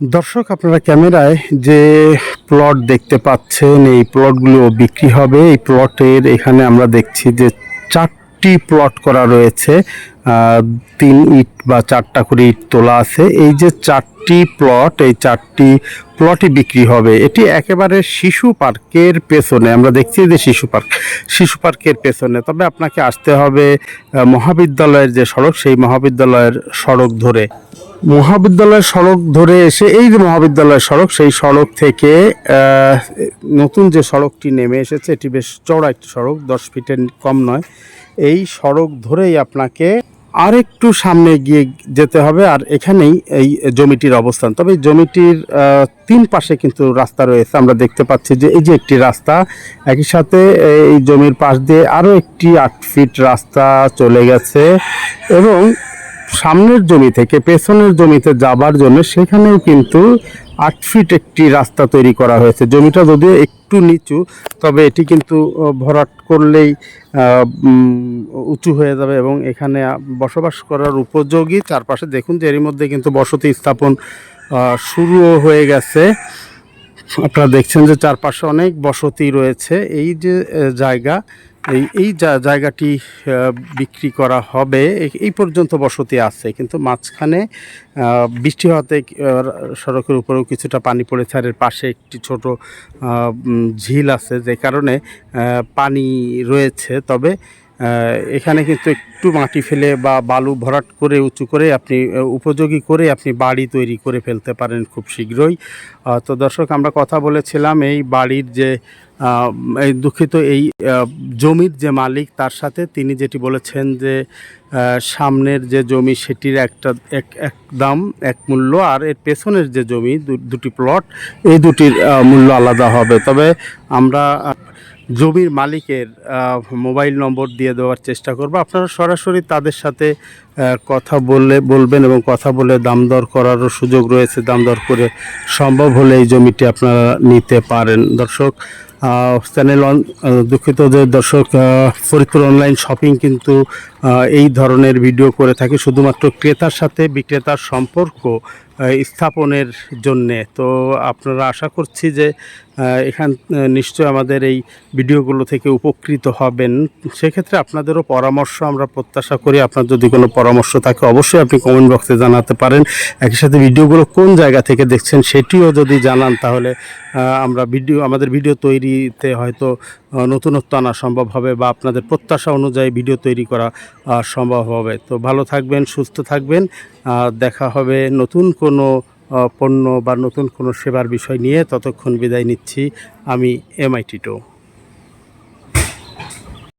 দর্শক, আপনারা ক্যামেরায় যে প্লট দেখতে পাচ্ছেন, এই প্লটগুলো বিক্রি হবে। এই প্লটের এখানে আমরা দেখছি যে চারটি প্লট করা রয়েছে। তিন ইট বা চারটা করে ইট তোলা আছে। এই যে চারটি প্লট এই চারটি প্লটই বিক্রি হবে। এটি একেবারে শিশু পার্কের পেছনে, আমরা দেখছি যে শিশু পার্ক, শিশু পার্কের পেছনে। তবে আপনাকে আসতে হবে মহাবিদ্যালয়ের যে সড়ক, সেই মহাবিদ্যালয়ের সড়ক ধরে। মহাবিদ্যালয়ের সড়ক ধরে এসে, এই যে মহাবিদ্যালয় সড়ক, সেই সড়ক থেকে নতুন যে সড়কটি নেমে এসেছে, এটি বেশ চওড়া একটি সড়ক, দশ ফিটের কম নয়। এই সড়ক ধরেই আপনাকে আর একটু সামনে গিয়ে যেতে হবে, আর এখানেই এই জমিটির অবস্থান। তবে জমিটির তিন পাশে কিন্তু রাস্তা রয়েছে। আমরা দেখতে পাচ্ছি যে এই যে একটি রাস্তা, একই সাথে এই জমির পাশ দিয়ে আরও একটি আট ফিট রাস্তা চলে গেছে এবং সামনের জমি থেকে পেছনের জমিতে যাবার জন্য সেখানেও কিন্তু আট ফিট একটি রাস্তা তৈরি করা হয়েছে। জমিটা যদিও একটু নিচু, তবে এটি কিন্তু ভরাট করলেই উঁচু হয়ে যাবে এবং এখানে বসবাস করার উপযোগী চারপাশে। দেখুন যে এরই মধ্যে কিন্তু বসতি স্থাপন শুরুও হয়ে গেছে। আপনারা দেখছেন যে চারপাশে অনেক বসতি রয়েছে। এই যে জায়গা, এই এই জায়গাটি বিক্রি করা হবে। এই- পর্যন্ত বসতি আছে, কিন্তু মাঝখানে বৃষ্টি হওয়াতে সড়কের উপরেও কিছুটা পানি পড়েছে। আর এর পাশে একটি ছোট ঝিল আছে, যে কারণে পানি রয়েছে। তবে এখানে কিন্তু একটু মাটি ফেলে বা বালু ভরাট করে, উঁচু করে আপনি উপযোগী করে আপনি বাড়ি তৈরি করে ফেলতে পারেন খুব শীঘ্রই। তো দর্শক, আমরা কথা বলেছিলাম এই বাড়ির যে এই দুঃখিত এই জমির যে মালিক, তার সাথে তিনি যেটি বলেছেন যে সামনের যে জমি সেটির একটা, এক এক দাম, এক মূল্য, আর এর পেছনের যে জমি দুটি প্লট এই দুটির মূল্য আলাদা হবে। তবে আমরা জমির মালিকের মোবাইল নম্বর দিয়ে দেওয়ার চেষ্টা করব। আপনারা সরাসরি তাদের সাথে কথা বললে, বলবেন এবং কথা বলে দাম দর করারও সুযোগ রয়েছে। দাম দর করে সম্ভব হলে এই জমিটি আপনারা নিতে পারেন। দর্শক চ্যানেল দুঃখিত যে দর্শক ফরিদপুর অনলাইন শপিং কিন্তু এই ধরনের ভিডিও করে থাকে শুধুমাত্র ক্রেতার সাথে বিক্রেতার সম্পর্ক স্থাপনের জন্যে। তো আপনারা আশা করছি যে এখান নিশ্চয় আমাদের এই ভিডিওগুলো থেকে উপকৃত হবেন। সেক্ষেত্রে আপনাদেরও পরামর্শ আমরা প্রত্যাশা করি। আপনার যদি কোনো পরামর্শ থাকে, অবশ্যই আপনি কমেন্ট বক্সে জানাতে পারেন। একই সাথে ভিডিওগুলো কোন জায়গা থেকে দেখছেন, সেটিও যদি জানান, তাহলে আমরা ভিডিও আমাদের ভিডিও তৈরিতে হয়তো নতুনত্ব আনা সম্ভব হবে বা আপনাদের প্রত্যাশা অনুযায়ী ভিডিও তৈরি করা সম্ভব হবে। তো ভালো থাকবেন, সুস্থ থাকবেন। দেখা হবে নতুন কোনো পণ্য বা নতুন কোনো সেবার বিষয় নিয়ে। ততক্ষণ বিদায় নিচ্ছি। আমি এমআইটি টো